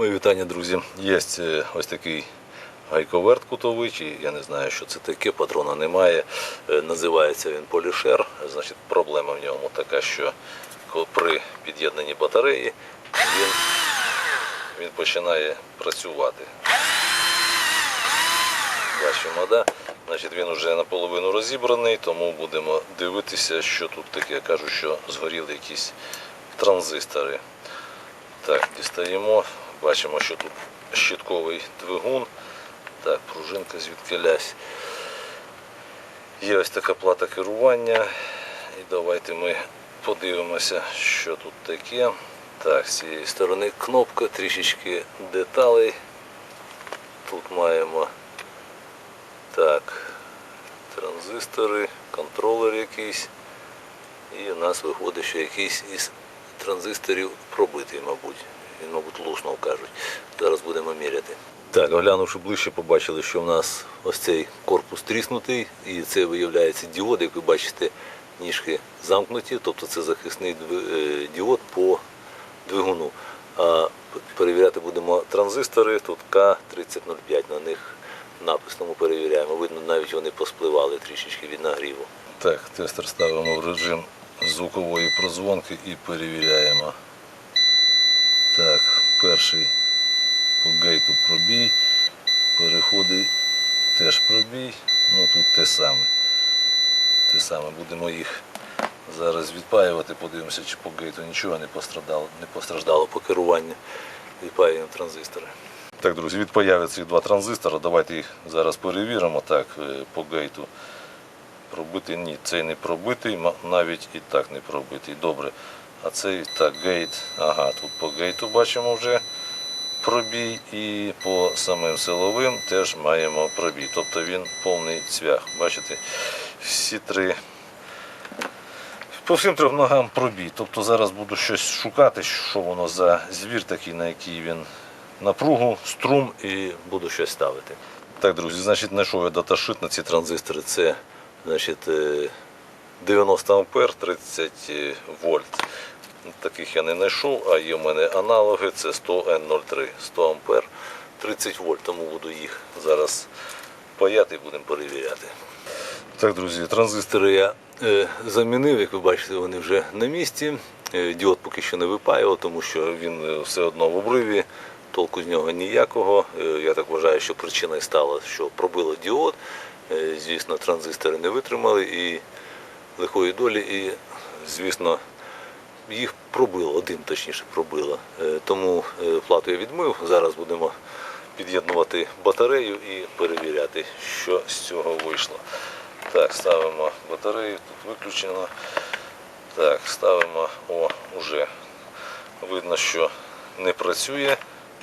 Мої вітання, друзі. Є е, ось такий гайковерт кутовий, чи я не знаю, що це таке, патрона немає. Е, Називається він полішер. Значить, проблема в ньому така, що при під'єднанні батареї він, він починає працювати. Бачимо, да? Значить, він вже наполовину розібраний, тому будемо дивитися, що тут таке. Кажуть, що згоріли якісь транзистори. Так, дістаємо. Бачимо, що тут щитковий двигун. Так, пружинка звідки лясь. Є ось така плата керування. І давайте ми подивимося, що тут таке. Так, з цієї сторони кнопка, трішечки деталей. Тут маємо так, транзистори, контролер якийсь. І у нас виходить, що якийсь із транзисторів пробитий, мабуть. Він, мабуть, луснув, кажуть. Зараз будемо міряти. Так, оглянувши ближче, побачили, що в нас ось цей корпус тріснутий, і це виявляється діод, як ви бачите, ніжки замкнуті, тобто це захисний е, діод по двигуну. А перевіряти будемо транзистори, тут К3005 на них напис, тому перевіряємо. Видно, навіть вони поспливали трішечки від нагріву. Так, тестер ставимо в режим звукової прозвонки і перевіряємо. Так, перший по гейту пробій, переходить теж пробій, ну тут те саме. Те саме будемо їх зараз відпаювати, подивимося, чи по гейту нічого не постраждало, не постраждало по керуванню. Відпаюємо транзистори. Так, друзі, відпаяли ці два транзистори. Давайте їх зараз перевіримо. Так, е, по гейту пробитий. Ні, цей не пробитий, навіть і так не пробитий. Добре. А цей так, гейт. Ага, тут по гейту бачимо вже пробій і по самим силовим теж маємо пробій. Тобто він повний цвях. Бачите, всі три. По всім трьом ногам пробій. Тобто зараз буду щось шукати, що воно за звір такий, на який він напругу, струм і буду щось ставити. Так, друзі, значить, знайшов я даташит на ці транзистори. Це значить, е, 90 ампер, 30 вольт. Таких я не знайшов, а є в мене аналоги, це 100 N03, 100 ампер, 30 вольт, тому буду їх зараз паяти і будемо перевіряти. Так, друзі, транзистори я е, замінив, як ви бачите, вони вже на місці. Е, діод поки що не випаював, тому що він е, все одно в обриві, толку з нього ніякого. Е, я так вважаю, що причиною стало, що пробило діод. Е, звісно, транзистори не витримали і лихої долі, і, звісно, їх пробило, один точніше пробило. Е, Тому е, плату я відмив. Зараз будемо під'єднувати батарею і перевіряти, що з цього вийшло. Так, ставимо батарею, тут виключено. Так, ставимо, о, уже видно, що не працює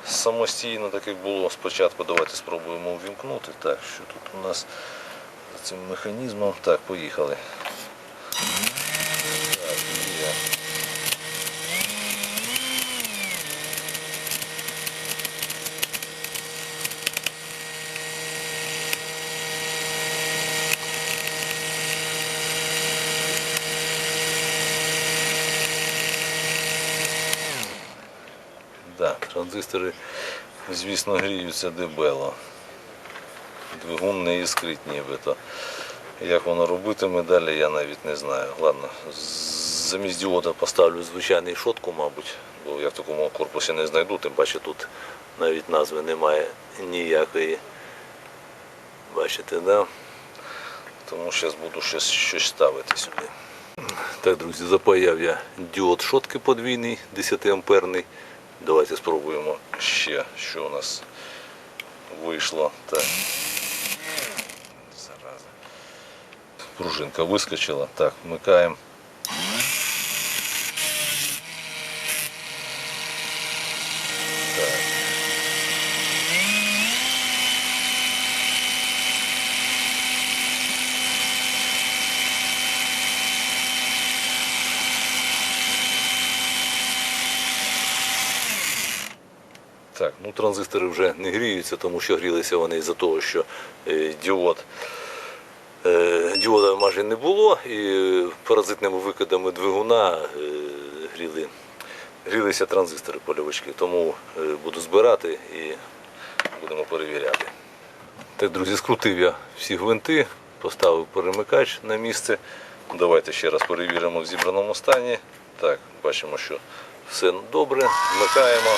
самостійно, так як було спочатку. Давайте спробуємо увімкнути. Так, що тут у нас за цим механізмом? Так, поїхали. Транзистори, звісно, гріються дебело. Двигун не іскрить нібито. Як воно робитиме далі, я навіть не знаю. Ладно, замість діода поставлю звичайний шотку, мабуть, бо я в такому корпусі не знайду, тим паче тут навіть назви немає ніякої. Бачите, да? Тому зараз буду щось, щось ставити сюди. Так, друзі, запаяв я діод шотки подвійний, 10 амперний. Давайте спробуємо ще, що у нас вийшло. Так. Пружинка вискочила. Так, вмикаємо. Так, ну транзистори вже не гріються, тому що грілися вони із-за того, що е, діод, е, діода майже не було, і паразитними викидами двигуна е, гріли грілися транзистори польовички. Тому е, буду збирати і будемо перевіряти. Так, друзі, скрутив я всі гвинти, поставив перемикач на місце. Давайте ще раз перевіримо в зібраному стані. Так, бачимо, що все добре. Вмикаємо.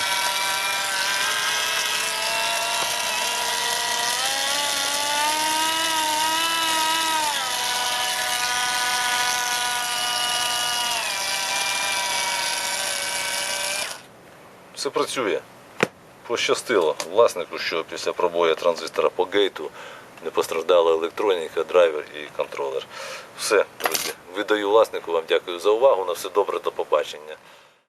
Все працює. Пощастило власнику, що після пробою транзистора по гейту не постраждала електроніка, драйвер і контролер. Все, друзі, видаю власнику, вам дякую за увагу. На все добре, до побачення.